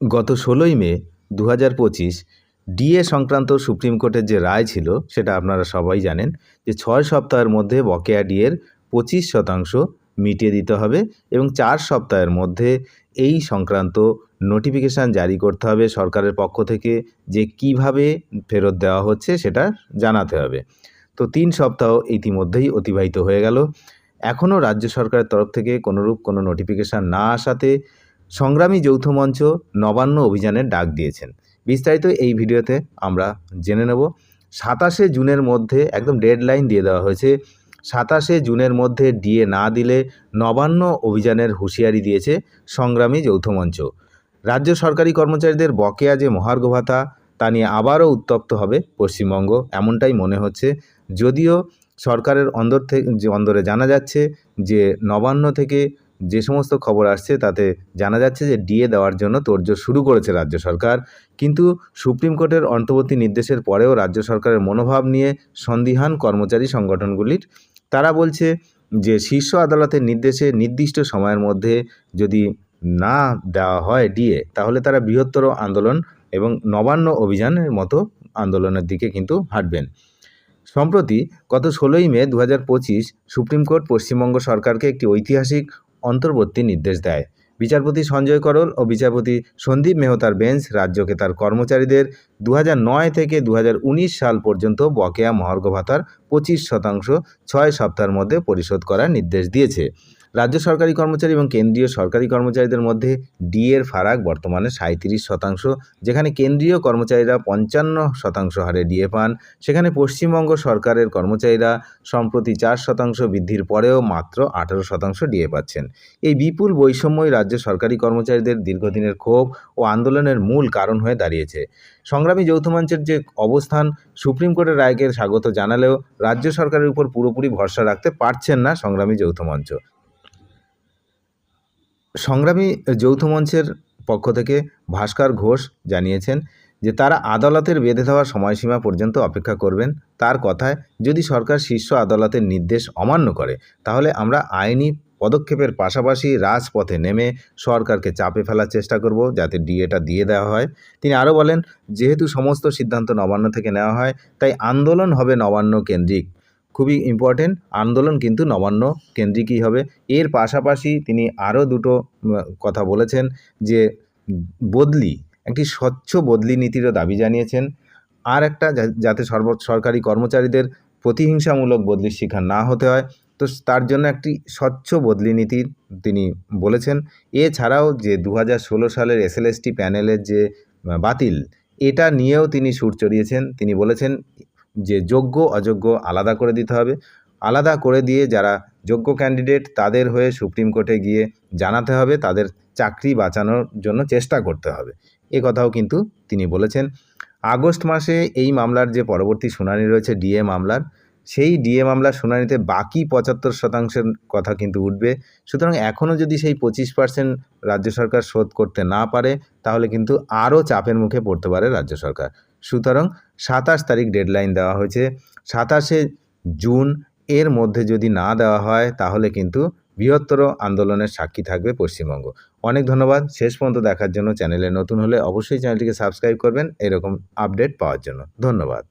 গত ষোলোই মে দু হাজার পঁচিশ ডিএ সংক্রান্ত সুপ্রিম কোর্টের যে রায় ছিল, সেটা আপনারা সবাই জানেন যে ছয় সপ্তাহের মধ্যে বকেয়া ডিএর পঁচিশ শতাংশ মিটিয়ে দিতে হবে এবং চার সপ্তাহের মধ্যে এই সংক্রান্ত নোটিফিকেশান জারি করতে হবে সরকারের পক্ষ থেকে যে কীভাবে ফেরত দেওয়া হচ্ছে সেটা জানাতে হবে। তো তিন সপ্তাহ ইতিমধ্যেই অতিবাহিত হয়ে গেল। এখনও রাজ্য সরকারের তরফ থেকে কোনোরূপ কোনো নোটিফিকেশান না আসাতে সংগ্রামী যৌথ মঞ্চ নবান্ন অভিযানের ডাক দিয়েছেন। বিস্তারিত এই ভিডিওতে আমরা জেনে নেব। সাতাশে জুনের মধ্যে একদম ডেডলাইন দিয়ে দেওয়া হয়েছে। সাতাশে জুনের মধ্যে ডিএ না দিলে নবান্ন অভিযানের হুঁশিয়ারি দিয়েছে সংগ্রামী যৌথ মঞ্চ। রাজ্য সরকারি কর্মচারীদের বকেয়া যে মহার্ঘ ভাতা, তা নিয়ে আবারও উত্তপ্ত হবে পশ্চিমবঙ্গ, এমনটাই মনে হচ্ছে। যদিও সরকারের অন্দর থেকে অন্দরে জানা যাচ্ছে যে নবান্ন থেকে যে সমস্ত খবর আসছে তাতে জানা যাচ্ছে যে ডিএ দেওয়ার জন্য তোড়জোড় শুরু করেছে রাজ্য সরকার। কিন্তু সুপ্রিম কোর্টের অন্তর্বর্তী নির্দেশের পরেও রাজ্য সরকারের মনোভাব নিয়ে সন্দিহান কর্মচারী সংগঠনগুলির, তারা বলছে যে শীর্ষ আদালতের নির্দেশে নির্দিষ্ট সময়ের মধ্যে যদি না দেওয়া হয় ডিএ, তাহলে তারা বৃহত্তর আন্দোলন এবং নবান্ন অভিযানের মতো আন্দোলনের দিকে কিন্তু হাঁটবেন। সম্প্রতি গত ষোলোই মে দু হাজার পঁচিশ সুপ্রিম কোর্ট পশ্চিমবঙ্গ সরকারকে একটি ঐতিহাসিক অন্তর্বর্তী নির্দেশ দেয়। বিচারপতি সঞ্জয় করল ও বিচারপতি সন্দীপ মেহতার বেঞ্চ, রাজ্যকে তার কর্মচারীদের দু থেকে দু হাজার উনিশ সাল পর্যন্ত বকেয়া মহার্ঘ ভাতার পঁচিশ শতাংশ ছয় সপ্তাহের মধ্যে পরিশোধ করার নির্দেশ দিয়েছে। রাজ্য সরকারি কর্মচারী এবং কেন্দ্রীয় সরকারি কর্মচারীদের মধ্যে ডিএর ফারাক বর্তমানে সাঁত্রিশ শতাংশ, যেখানে কেন্দ্রীয় কর্মচারীরা পঞ্চান্ন শতাংশ হারে ডিএ পান। সেখানে পশ্চিমবঙ্গ সরকারের কর্মচারীরা সম্প্রতি চার শতাংশ বৃদ্ধির পরেও মাত্র আঠারো শতাংশ ডিএ পাচ্ছেন। এই বিপুল বৈষম্যই রাজ্য সরকারি কর্মচারীদের দীর্ঘদিনের ক্ষোভ ও আন্দোলনের মূল কারণ হয়ে দাঁড়িয়েছে। সংগ্রামী যৌথ মঞ্চের যে অবস্থান, সুপ্রিম কোর্টের রায়কে স্বাগত জানালেও রাজ্য সরকারের উপর পুরোপুরি ভরসা রাখতে পারছেন না সংগ্রামী যৌথ মঞ্চ। সংগ্রামী যৌথ মঞ্চের পক্ষ থেকে ভাস্কর ঘোষ জানিয়েছেন যে তারা আদালতের বেঁধে দেওয়া সময়সীমা পর্যন্ত অপেক্ষা করবেন। তার কথায়, যদি সরকার শীর্ষ আদালতের নির্দেশ অমান্য করে, তাহলে আমরা আইনি পদক্ষেপের পাশাপাশি রাজপথে নেমে সরকারকে চাপে ফেলার চেষ্টা করব, যাতে ডিএটা দিয়ে দেওয়া হয়। তিনি আরও বলেন, যেহেতু সমস্ত সিদ্ধান্ত নবান্ন থেকে নেওয়া হয়, তাই আন্দোলন হবে নবান্ন কেন্দ্রিক খুবই ইম্পর্টেন্ট আন্দোলন কিন্তু নবান্ন কেন্দ্রিকই হবে। এর পাশাপাশি তিনি আরও দুটো কথা বলেছেন যে বদলি, একটি স্বচ্ছ বদলি নীতিরও দাবি জানিয়েছেন। আর একটা যাতে সর্ব, সরকারি কর্মচারীদের প্রতিহিংসামূলক বদলির শিকার না হতে হয়, তো তার জন্য একটি স্বচ্ছ বদলি নীতি তিনি বলেছেন। এছাড়াও যে দু সালের এসএলএসটি প্যানেলের যে বাতিল, এটা নিয়েও তিনি সুর চড়িয়েছেন। তিনি বলেছেন যে যোগ্য, অযোগ্য আলাদা করে দিতে হবে। আলাদা করে দিয়ে যারা যোগ্য ক্যান্ডিডেট তাদের হয়ে সুপ্রিম কোর্টে গিয়ে জানাতে হবে, তাদের চাকরি বাঁচানোর জন্য চেষ্টা করতে হবে। এ কথাও কিন্তু তিনি বলেছেন। আগস্ট মাসে এই মামলার যে পরবর্তী শুনানি রয়েছে, ডিএ মামলার সেই ডিএ মামলার শুনানিতে বাকি পঁচাত্তর শতাংশের কথা কিন্তু উঠবে। সুতরাং এখনও যদি সেই পঁচিশ পার্সেন্ট রাজ্য সরকার শোধ করতে না পারে, তাহলে কিন্তু আরও চাপের মুখে পড়তে পারে রাজ্য সরকার। সুতরাং সাতাশ তারিখ ডেডলাইন দেওয়া হয়েছে। সাতাশে জুন এর মধ্যে যদি না দেওয়া হয়, তাহলে কিন্তু বৃহত্তর আন্দোলনের সাক্ষী থাকবে পশ্চিমবঙ্গ। অনেক ধন্যবাদ। শেষ পর্যন্ত দেখার জন্য চ্যানেলে নতুন হলে অবশ্যই চ্যানেলটিকে সাবস্ক্রাইব করবেন। এরকম আপডেট পাওয়ার জন্য। ধন্যবাদ।